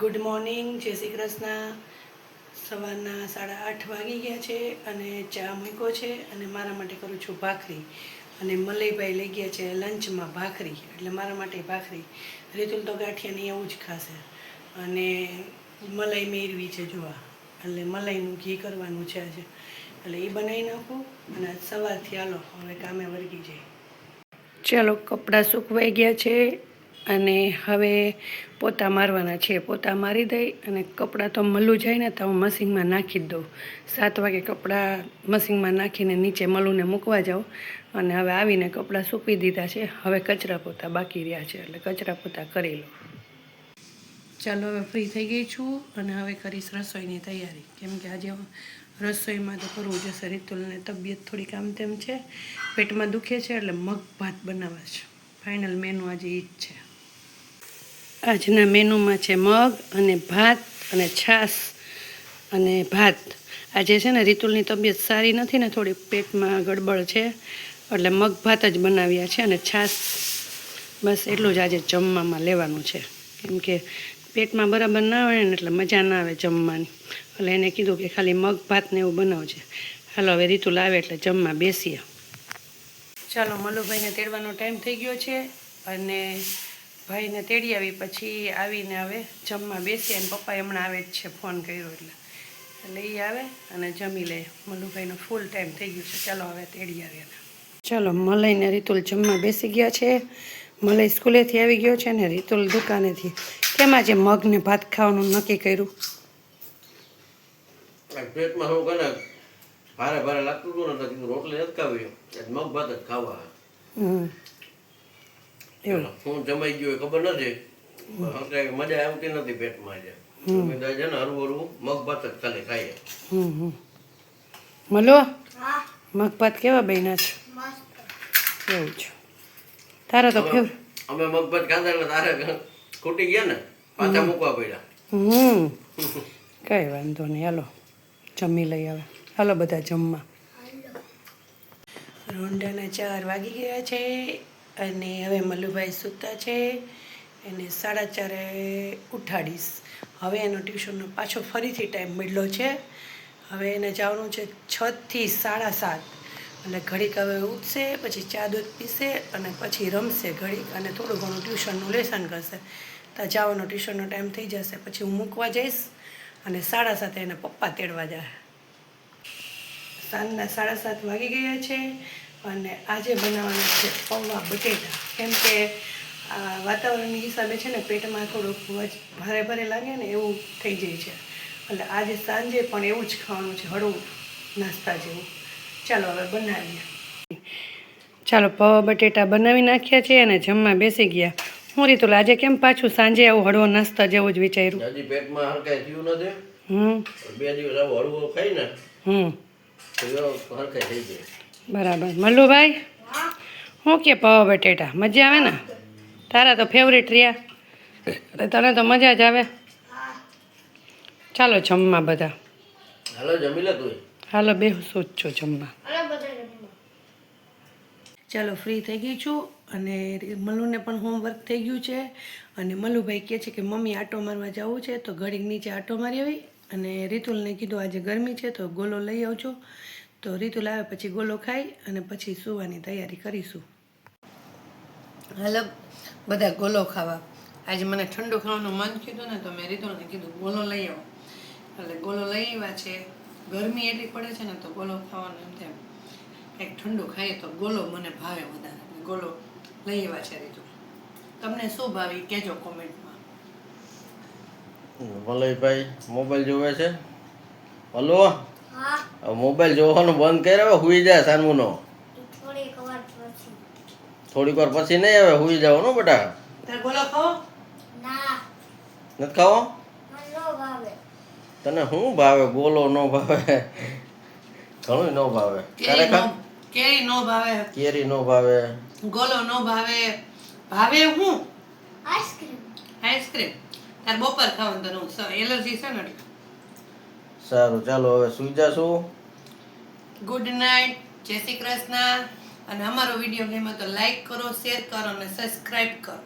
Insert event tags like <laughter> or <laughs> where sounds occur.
Good morning, જય શ્રી કૃષ્ણ. સવારના સાડા આઠ વાગી ગયા છે અને ચા મૂક્યો છે અને મારા માટે કરું છું ભાખરી. અને મલઈભાઈ લઈ ગયા છે લંચમાં ભાખરી, એટલે મારા માટે ભાખરી. રીતુલ તો ગાંઠિયાની એવું જ ખાશે. અને મલાઈ મેળવી છે જોવા. એટલે મલાઈનું ઘી કરવાનું છે આજે. એટલે એ બનાવી નાખું અને સવારથી હાલો, હવે કામે વળગી જાય. ચાલો, કપડાં સૂકવાઈ ગયા છે. અને હવે પોતા મારવાના છે. પોતા મારી દઈ અને કપડાં તો મલું જાય ને તો હું મશીનમાં નાખી દઉં. સાત વાગે કપડાં મશીનમાં નાખીને નીચે મલુને મૂકવા જાઉં અને હવે આવીને કપડાં સૂકવી દીધા છે. હવે કચરા પોતા બાકી રહ્યા છે એટલે કચરા પોતા કરી લો. ચાલો હવે ફ્રી થઈ ગઈ છું અને હવે કરીશ રસોઈની તૈયારી. કેમ કે આજે રસોઈમાં તો કરવું જશે. રીતુલને તબિયત થોડી કામ તેમ છે. પેટમાં દુખે છે એટલે મગ ભાત બનાવવા છે. ફાઇનલ મેનુ આજે એ જ છે. આજના મેનુમાં છે મગ અને ભાત અને છાશ અને ભાત. આજે છે ને રીતુલની તબિયત સારી નથી ને થોડી પેટમાં ગડબડ છે, એટલે મગ ભાત જ બનાવ્યા છે અને છાશ બસ એટલું જ આજે જમવામાં લેવાનું છે. કેમ કે પેટમાં બરાબર ના આવે ને એટલે મજા ના આવે જમવાની. એટલે એને કીધું કે ખાલી મગ, ભાત એવું બનાવજે. હાલો, હવે રીતુલ આવે એટલે જમવા બેસીએ. ચાલો મલુભાઈને તેડવાનો ટાઈમ થઈ ગયો છે અને ભાઈને તેડી આવી પછી આવીને હવે જમવા બેસી અને પપ્પા હમણાં આવે જ છે ફોન કર્યો એટલે. એટલે એ આવે અને જમી લે. મલુભાઈનો ફૂલ ટાઈમ થઈ ગયો છે. ચાલો હવે તેડી આવીએ ચાલો મલઈને રીતુલ જમવા બેસી ગયા છે. મલાઈ સ્કૂલેથી આવી ગયો છે ને રીતુલ દુકાનેથી. કેમ આજે મગ ને ભાત ખાવાનું નક્કી કર્યું? પેટમાં ભારે ભારે લાગતું હતું ને રોટલી નથી મગ ભાત જ ખાવા. હું જમાઈ ગયો ખબર નથી. મજા આવતી નથી પેટમાં આજે. તો છે ને હરવું હરવું મગ ભાત જ ખાલી ખાઈએ. હમ હમ. મલો? મગ ભાત કેવા બન્યા છે? એવું છે. તારા તો અમે મગ ભાત ખાધા એટલે તારે ખૂટી ગયા ને પાછા મૂકવા પડ્યા. હમ. <laughs> કઈ વાંધો નહીં. હાલો જમી લઈ આવે. હાલો બધા જમવા. રોંડાના ચાર વાગી ગયા છે. અને હવે મલ્લુભાઈ સૂતા છે એને સાડા ચારે ઉઠાડીશ. હવે એનો ટ્યુશનનો પાછો ફરીથી ટાઈમ મળ્યો છે. હવે એને જવાનું છે છથી સાડા સાત. એટલે ઘડીક હવે ઉઠશે, પછી ચા દૂધ પીશે અને પછી રમશે ઘડીક અને થોડું ઘણું ટ્યુશનનું લેસન કરશે. ત્યાં જવાનો ટ્યુશનનો ટાઈમ થઈ જશે, પછી હું મૂકવા જઈશ અને સાડા સાતે એને પપ્પા તેડવા જાય. સાંજના સાડા સાત વાગી ગયા છે. અને આજે બનાવવાના છે પૌવા બટેટા. કેમ કે આ વાતાવરણની હિસાબે છે ને પેટમાં થોડુંક ભારે ભારે લાગે ને એવું થઈ જાય છે. એટલે આજે સાંજે પણ એવું જ ખાવાનું છે હળવું નાસ્તા જેવું. ચાલો હવે બનાવીએ. ચાલો પૌવા બટેટા બનાવી નાખ્યા છે અને જમવા બેસી ગયા. હું રીતુલ આજે કેમ પાછું સાંજે આવું હળવો નાસ્તા જેવું જ વિચાર્યું? હજી પેટમાં હરકાઈ થયું નથી. હમ. બે દિવસ આવું હળવો ખાઈ ને હમ. હરકાઈ થઈ જાય. બરાબર. મલ્લુભાઈ? હું કે પવા બટેટા? મજા આવે ને? તારા તો ફેવરેટ રહ્યા. તને તો મજા જ આવે. ચાલો જમવા બધા. હાલો જમી લે તું હાલો બે છો જમવા. ચાલો ફ્રી થઈ ગઈ છું અને મલ્લુને પણ હોમવર્ક થઈ ગયું છે. અને મલ્લુભાઈ કહે છે કે મમ્મી આટો મારવા જવું છે. તો ઘડીક નીચે આટો મારી આવી અને રીતુલને કીધું આજે ગરમી છે તો ગોલો લઈ આવજો. તો રીતુલ આવે પછી ગોલો ખાઈ અને પછી સુવાની તૈયારી કરીશું. હલો બધા ગોલો ખાવા. આજે મને ઠંડુ ખાવાનું મન કીધું ને તો મેં રીતુને કીધું ગોલો લઈ આવો. એટલે ગોલો લઈ આવ્યા છે. ગરમી એટલી પડે છે ને તો ગોલો ખાવાનું એમ તેમ. કંઈક ઠંડુ ખાઈએ તો ગોલો મને ભાવે વધારે. ગોલો લઈ આવ્યા છે રીતુ. તમને શું ભાવી કહેજો કોમેન્ટમાં. વલયભાઈ મોબાઈલ જોવે છે. હલો? મોબાઈલ જોવાનું બંધ કરે હવે હુઈ જાય સાનમુનો. થોડીક વાર પછી. નહીં આવે હુઈ જવાનું બેટા. તાર ગોલો ખાઓ નથી ખાવો? તને શું ભાવે? બોલો ન ભાવે. ઘણું ન ભાવે. કેરી નો ભાવે. કેરી નો ભાવે. ગોલો નો ભાવે. ભાવે હું? આઈસ્ક્રીમ તાર બપોર ખાવાનું તને એલર્જી છે ને? એટલે સારું, ચાલો હવે સુઈ જશું. ગુડ નાઇટ જય શ્રી કૃષ્ણ. અને અમારો વીડિયો ગમ્યો તો લાઈક કરો શેર કરો અને સબસ્ક્રાઈબ કરો.